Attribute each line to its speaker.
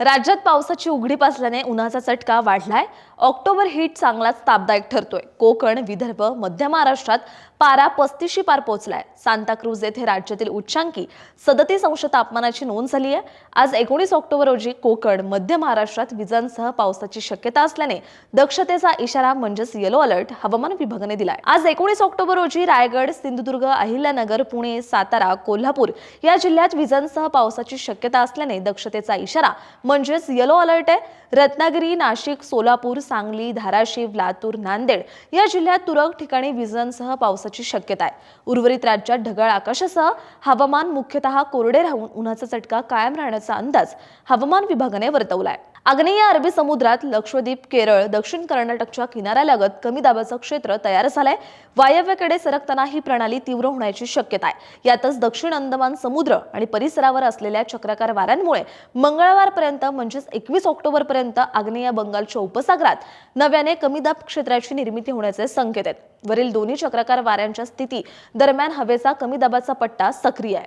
Speaker 1: राज्यात पावसाची उघडीप असल्याने उन्हाचा चटका वाढलाय. ऑक्टोबर हीट चांगलाच तापदायक ठरतोय. कोकण विदर्भ मध्य महाराष्ट्रात पारा पस्तीशी पार पोहोचलाय. सांताक्रूज येथे राज्यातील उच्चांकी सदतीस अंश तापमानाची नोंद झाली आहे. आज एकोणीस ऑक्टोबर रोजी कोकण मध्य महाराष्ट्रात विजांसह पावसाची शक्यता असल्याने दक्षतेचा इशारा म्हणजेच येलो अलर्ट हवामान विभागाने दिलाय. आज एकोणीस ऑक्टोबर रोजी रायगड सिंधुदुर्ग अहिल्यानगर पुणे सातारा कोल्हापूर या जिल्ह्यात विजांसह पावसाची शक्यता असल्याने दक्षतेचा इशारा म्हणजेच येलो अलर्ट आहे. रत्नागिरी नाशिक सोलापूर सांगली धाराशिव लातूर नांदेड या जिल्ह्यात तुरळक ठिकाणी विजांसह पावसाची शक्यता आहे. उर्वरित राज्यात ढगाळ आकाशासह हवामान मुख्यतः कोरडे राहून उन्हाचा चटका कायम राहण्याचा अंदाज हवामान विभागाने वर्तवला आहे. आग्नेय अरबी समुद्रात लक्षद्वीप केरळ दक्षिण कर्नाटकच्या किनाऱ्यालगत कमी दाबाचं क्षेत्र तयार झालंय. वायव्येकडे सरकताना ही प्रणाली तीव्र होण्याची शक्यता आहे. यातच दक्षिण अंदमान समुद्र आणि परिसरावर असलेल्या चक्राकार वाऱ्यांमुळे मंगळवारपर्यंत म्हणजेच एकवीस ऑक्टोबरपर्यंत आग्नेय बंगालच्या उपसागरात नव्याने कमी दाब क्षेत्राची निर्मिती होण्याचे संकेत आहेत. वरील दोन्ही चक्राकार वाऱ्यांच्या स्थिती दरम्यान हवेचा कमी दाबाचा पट्टा सक्रिय आहे.